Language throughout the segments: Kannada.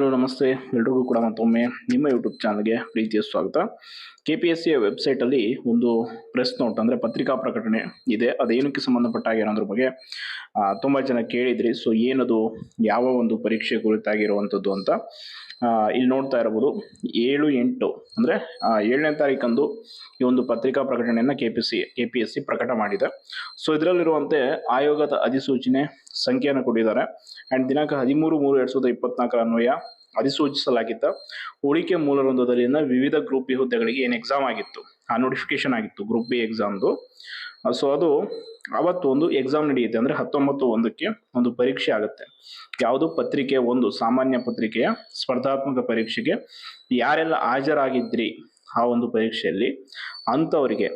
ಹಲೋ ನಮಸ್ತೆ. ಎಲ್ರಿಗೂ ಕೂಡ ಮತ್ತೊಮ್ಮೆ ನಿಮ್ಮ ಯೂಟ್ಯೂಬ್ ಚಾನಲ್ಗೆ ಪ್ರೀತಿಯ ಸ್ವಾಗತ. ಕೆ ಪಿ ಎಸ್ ಸಿ ವೆಬ್ಸೈಟಲ್ಲಿ ಒಂದು ಪ್ರೆಸ್ ನೋಟ್ ಅಂದರೆ ಪತ್ರಿಕಾ ಪ್ರಕಟಣೆ ಇದೆ. ಅದೇನಕ್ಕೆ ಸಂಬಂಧಪಟ್ಟ ಹಾಗೆ ಅನ್ನೋದ್ರ ಬಗ್ಗೆ ತುಂಬ ಜನ ಕೇಳಿದ್ರಿ. ಸೊ ಏನದು, ಯಾವ ಒಂದು ಪರೀಕ್ಷೆ ಕುರಿತಾಗಿರುವಂಥದ್ದು ಅಂತ. ಇಲ್ಲಿ ನೋಡ್ತಾ ಇರಬಹುದು ಏಳು ಎಂಟು, ಅಂದರೆ ಏಳನೇ ತಾರೀಕಂದು ಈ ಒಂದು ಪತ್ರಿಕಾ ಪ್ರಕಟಣೆಯನ್ನು K P C K P S C ಪ್ರಕಟ ಮಾಡಿದೆ. ಸೊ ಇದರಲ್ಲಿರುವಂತೆ ಆಯೋಗದ ಅಧಿಸೂಚನೆ ಸಂಖ್ಯೆಯನ್ನು ಕೊಟ್ಟಿದ್ದಾರೆ. ಆ್ಯಂಡ್ ದಿನಾಂಕ ಹದಿಮೂರು ಮೂರು ಎರಡು ಸಾವಿರದ ಇಪ್ಪತ್ನಾಲ್ಕರ ಅನ್ವಯ ಅಧಿಸೂಚಿಸಲಾಗಿದ್ದ ಉಳಿಕೆ ಮೂಲವೃಂದದಲ್ಲಿನ ವಿವಿಧ ಗ್ರೂಪ್ ಬಿ ಹುದ್ದೆಗಳಿಗೆ ಏನು ಎಕ್ಸಾಮ್ ಆಗಿತ್ತು? ಆ ನೋಟಿಫಿಕೇಶನ್ ಆಗಿತ್ತು ಗ್ರೂಪ್ ಬಿ ಎಕ್ಸಾಮ್ದು ಸೊ ಅದು ಅವತ್ತು ಒಂದು ಎಕ್ಸಾಮ್ ನಡೆಯುತ್ತೆ. ಅಂದರೆ ಹತ್ತೊಂಬತ್ತು ಒಂದಕ್ಕೆ ಒಂದು ಪರೀಕ್ಷೆ ಆಗುತ್ತೆ. ಯಾವುದು? ಪತ್ರಿಕೆ ಒಂದು, ಸಾಮಾನ್ಯ ಪತ್ರಿಕೆಯ ಸ್ಪರ್ಧಾತ್ಮಕ ಪರೀಕ್ಷೆಗೆ. ಯಾರೆಲ್ಲ ಹಾಜರಾಗಿದ್ರಿ ಆ ಒಂದು ಪರೀಕ್ಷೆಯಲ್ಲಿ? ಅಂಥವರಿಗೆ,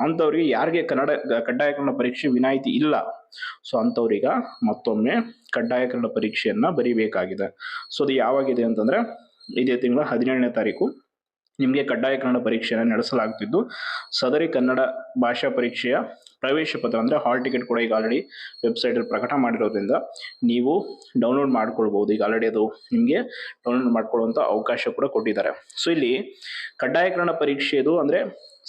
ಅಂಥವ್ರಿಗೆ ಯಾರಿಗೆ ಕನ್ನಡ ಕಡ್ಡಾಯ ಕನ್ನಡ ಪರೀಕ್ಷೆ ವಿನಾಯಿತಿ ಇಲ್ಲ. ಸೊ ಅಂಥವ್ರಿಗೆ ಮತ್ತೊಮ್ಮೆ ಕಡ್ಡಾಯ ಕನ್ನಡ ಪರೀಕ್ಷೆಯನ್ನು ಬರೀಬೇಕಾಗಿದೆ. ಸೊ ಅದು ಯಾವಾಗಿದೆ ಅಂತಂದರೆ ಇದೇ ತಿಂಗಳ ಹದಿನೇಳನೇ ತಾರೀಕು. ನಿಮಗೆ ಕಡ್ಡಾಯ ಕನ್ನಡ ಪರೀಕ್ಷೆಯನ್ನು ನಡೆಸಲಾಗುತ್ತಿದ್ದು, ಸದರಿ ಕನ್ನಡ ಭಾಷಾ ಪರೀಕ್ಷೆಯ ಪ್ರವೇಶ ಪತ್ರ ಅಂದರೆ ಹಾಲ್ ಟಿಕೆಟ್ ಕೂಡ ಈಗ ಆಲ್ರೆಡಿ ವೆಬ್ಸೈಟಲ್ಲಿ ಪ್ರಕಟ ಮಾಡಿರೋದ್ರಿಂದ ನೀವು ಡೌನ್ಲೋಡ್ ಮಾಡ್ಕೊಳ್ಬೋದು. ಈಗ ಆಲ್ರೆಡಿ ಅದು ನಿಮಗೆ ಡೌನ್ಲೋಡ್ ಮಾಡ್ಕೊಳ್ಳುವಂಥ ಅವಕಾಶ ಕೂಡ ಕೊಟ್ಟಿದ್ದಾರೆ. ಸೊ ಇಲ್ಲಿ ಕಡ್ಡಾಯ ಕನ್ನಡ ಪರೀಕ್ಷೆದು ಅಂದರೆ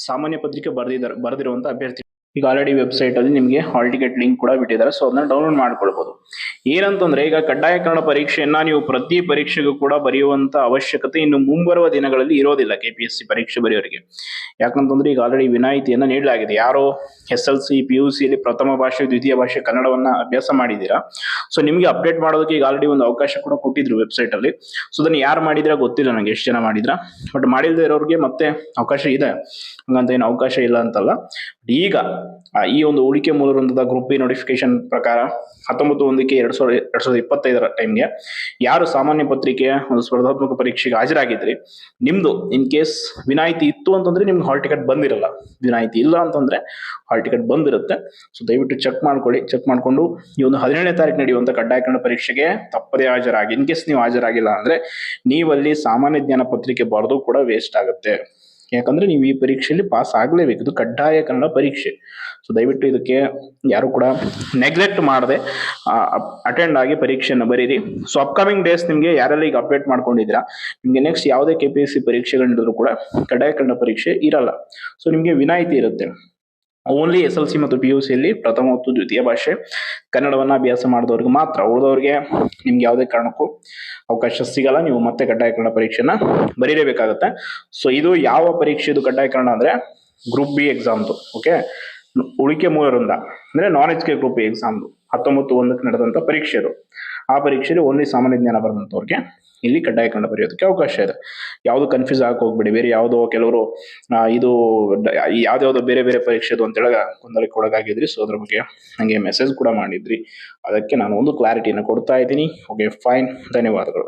ಸಾಮಾನ್ಯ ಪತ್ರಿಕೆ ಬರೆದಿದ್ದಾರೆ ಬರೆದಿರುವಂಥ ಅಭ್ಯರ್ಥಿ ಈಗ ಆಲ್ರೆಡಿ ವೆಬ್ಸೈಟಲ್ಲಿ ನಿಮಗೆ ಹಾಲ್ ಟಿಕೆಟ್ ಲಿಂಕ್ ಕೂಡ ಬಿಟ್ಟಿದ್ದಾರೆ. ಸೊ ಅದನ್ನ ಡೌನ್ಲೋಡ್ ಮಾಡ್ಕೊಳ್ಬಹುದು ಏನಂತಂದ್ರೆ ಈಗ ಕಡ್ಡಾಯ ಕನ್ನಡ ಪರೀಕ್ಷೆಯನ್ನ ನೀವು ಪ್ರತಿ ಪರೀಕ್ಷೆಗೂ ಕೂಡ ಬರೆಯುವಂತ ಅವಶ್ಯಕತೆ ಇನ್ನು ಮುಂಬರುವ ದಿನಗಳಲ್ಲಿ ಇರೋದಿಲ್ಲ ಕೆ ಪರೀಕ್ಷೆ ಬರೆಯೋರಿಗೆ. ಯಾಕಂತಂದ್ರೆ ಈಗ ಆಲ್ರೆಡಿ ವಿನಾಯಿತಿಯನ್ನ ನೀಡಲಾಗಿದೆ. ಯಾರೋ S L C P U ಸಿಲಿ ಪ್ರಥಮ ಭಾಷೆ, ದ್ವಿತೀಯ ಭಾಷೆ ಕನ್ನಡವನ್ನ ಅಭ್ಯಾಸ ಮಾಡಿದ್ದೀರಾ? ಸೊ ನಿಮಗೆ ಅಪ್ಡೇಟ್ ಮಾಡೋದಕ್ಕೆ ಈಗ ಆಲ್ರೆಡಿ ಒಂದು ಅವಕಾಶ ಕೂಡ ಕೊಟ್ಟಿದ್ರು ವೆಬ್ಸೈಟ್ ಅಲ್ಲಿ. ಸೊ ಅದನ್ನ ಯಾರು ಮಾಡಿದ್ರ ಗೊತ್ತಿಲ್ಲ ನನಗೆ ಎಷ್ಟು ಜನ ಮಾಡಿದ್ರ? ಬಟ್ ಮಾಡಿಲ್ಲದೆ ಇರೋರಿಗೆ ಮತ್ತೆ ಅವಕಾಶ ಇದೆ. ಹಂಗಂತ ಏನು ಅವಕಾಶ ಇಲ್ಲ ಅಂತಲ್ಲ. ಈಗ ಈ ಒಂದು ಹೂಡಿಕೆ ಮೂಲವೃಂದದ ಗ್ರೂಪ್ ಬಿ ನೋಟಿಫಿಕೇಶನ್ ಪ್ರಕಾರ ಹತ್ತೊಂಬತ್ತು ಒಂದಕ್ಕೆ ಎರಡು ಸಾವಿರದ ಎರಡು ಸಾವಿರದ ಇಪ್ಪತ್ತೈದರ ಟೈಮ್ಗೆ ಯಾರು ಸಾಮಾನ್ಯ ಪತ್ರಿಕೆಯ ಒಂದು ಸ್ಪರ್ಧಾತ್ಮಕ ಪರೀಕ್ಷೆಗೆ ಹಾಜರಾಗಿದ್ರಿ, ನಿಮ್ದು ಇನ್ ಕೇಸ್ ವಿನಾಯಿತಿ ಇತ್ತು ಅಂತಂದ್ರೆ ನಿಮ್ಗೆ ಹಾಲ್ ಟಿಕೆಟ್ ಬಂದಿರಲ್ಲ. ವಿನಾಯಿತಿ ಇಲ್ಲ ಅಂತಂದ್ರೆ ಹಾಲ್ ಟಿಕೆಟ್ ಬಂದಿರುತ್ತೆ. ಸೊ ದಯವಿಟ್ಟು ಚೆಕ್ ಮಾಡ್ಕೊಳ್ಳಿ ಚೆಕ್ ಮಾಡಿಕೊಂಡು ಈ ಒಂದು ಹದಿನೇಳನೇ ತಾರೀಕು ನಡೆಯುವಂತ ಕಡ್ಡಾಯ ಕನ್ನಡ ಪರೀಕ್ಷೆಗೆ ತಪ್ಪದೇ ಹಾಜರಾಗಿ ಇನ್ ಕೇಸ್ ನೀವು ಹಾಜರಾಗಿಲ್ಲ ಅಂದ್ರೆ ನೀವಲ್ಲಿ ಸಾಮಾನ್ಯ ಜ್ಞಾನ ಪತ್ರಿಕೆ ಬರೆದು ಕೂಡ ವೇಸ್ಟ್ ಆಗುತ್ತೆ. ಯಾಕಂದ್ರೆ ನೀವು ಈ ಪರೀಕ್ಷೆಯಲ್ಲಿ ಪಾಸ್ ಆಗಲೇಬೇಕು. ಇದು ಕಡ್ಡಾಯ ಕನ್ನಡ ಪರೀಕ್ಷೆ. ಸೊ ದಯವಿಟ್ಟು ಇದಕ್ಕೆ ಯಾರು ಕೂಡ ನೆಗ್ಲೆಕ್ಟ್ ಮಾಡದೆ ಅಟೆಂಡ್ ಆಗಿ ಪರೀಕ್ಷೆಯನ್ನು ಬರೀರಿ. ಸೊ ಅಪ್ಕಮಿಂಗ್ ಡೇಸ್ ನಿಮಗೆ ಯಾರೆಲ್ಲ ಈಗ ಅಪ್ಡೇಟ್ ಮಾಡ್ಕೊಂಡಿದ್ದೀರಾ, ನಿಮಗೆ ನೆಕ್ಸ್ಟ್ ಯಾವುದೇ ಕೆ ಪಿ ಎಸ್ ಸಿ ಪರೀಕ್ಷೆಗಳು ಕೂಡ ಕಡ್ಡಾಯ ಕನ್ನಡ ಪರೀಕ್ಷೆ ಇರಲ್ಲ. ಸೊ ನಿಮಗೆ ವಿನಾಯಿತಿ ಇರುತ್ತೆ. ಓನ್ಲಿ ಎಸ್ ಎಲ್ ಸಿ ಮತ್ತು ಪಿ ಯು ಸಿಯಲ್ಲಿ ಪ್ರಥಮ ಮತ್ತು ದ್ವಿತೀಯ ಭಾಷೆ ಕನ್ನಡವನ್ನು ಅಭ್ಯಾಸ ಮಾಡಿದವ್ರಿಗೆ ಮಾತ್ರ. ಉಳಿದವ್ರಿಗೆ ನಿಮ್ಗೆ ಯಾವುದೇ ಕಾರಣಕ್ಕೂ ಅವಕಾಶ ಸಿಗಲ್ಲ, ನೀವು ಮತ್ತೆ ಕಡ್ಡಾಯ ಕನ್ನಡ ಪರೀಕ್ಷೆನ ಬರೀಲೇಬೇಕಾಗತ್ತೆ. ಸೊ ಇದು ಯಾವ ಪರೀಕ್ಷೆ ಇದು ಕಡ್ಡಾಯ ಕನ್ನಡ ಅಂದ್ರೆ ಗ್ರೂಪ್ ಬಿ ಎಕ್ಸಾಮ್ದು ಓಕೆ ಉಳಿಕೆ ಮೂರರಿಂದ, ಅಂದ್ರೆ non H K group B ಎಕ್ಸಾಮ್ದು ಹತ್ತೊಂಬತ್ತು ಒಂದಕ್ಕೆ ನಡೆದಂತ ಪರೀಕ್ಷೆ ಇದು. ಆ ಪರೀಕ್ಷೆಯಲ್ಲಿ ಓನ್ಲಿ ಸಾಮಾನ್ಯ ಜ್ಞಾನ ಬರೆದಂಥವ್ರಿಗೆ ಇಲ್ಲಿ ಕಡ್ಡಾಯ ಕಂಡು ಬರೆಯೋದಕ್ಕೆ ಅವಕಾಶ ಇದೆ. ಯಾವುದು ಕನ್ಫ್ಯೂಸ್ ಆಗಕ್ಕೆ ಹೋಗ್ಬೇಡಿ, ಬೇರೆ ಯಾವುದೋ ಕೆಲವರು ಇದು ಯಾವ್ದಾವುದೋ ಬೇರೆ ಬೇರೆ ಪರೀಕ್ಷೆದು ಅಂತೇಳಿ ಗೊಂದಲಕ್ಕೆ ಒಳಗಾಗಿದ್ರಿ ಸೊ ಅದ್ರ ಬಗ್ಗೆ ನನಗೆ ಮೆಸೇಜ್ ಕೂಡ ಮಾಡಿದ್ರಿ. ಅದಕ್ಕೆ ನಾನು ಒಂದು ಕ್ಲಾರಿಟಿಯನ್ನು ಕೊಡ್ತಾ ಇದ್ದೀನಿ. ಓಕೆ ಫೈನ್ ಧನ್ಯವಾದಗಳು.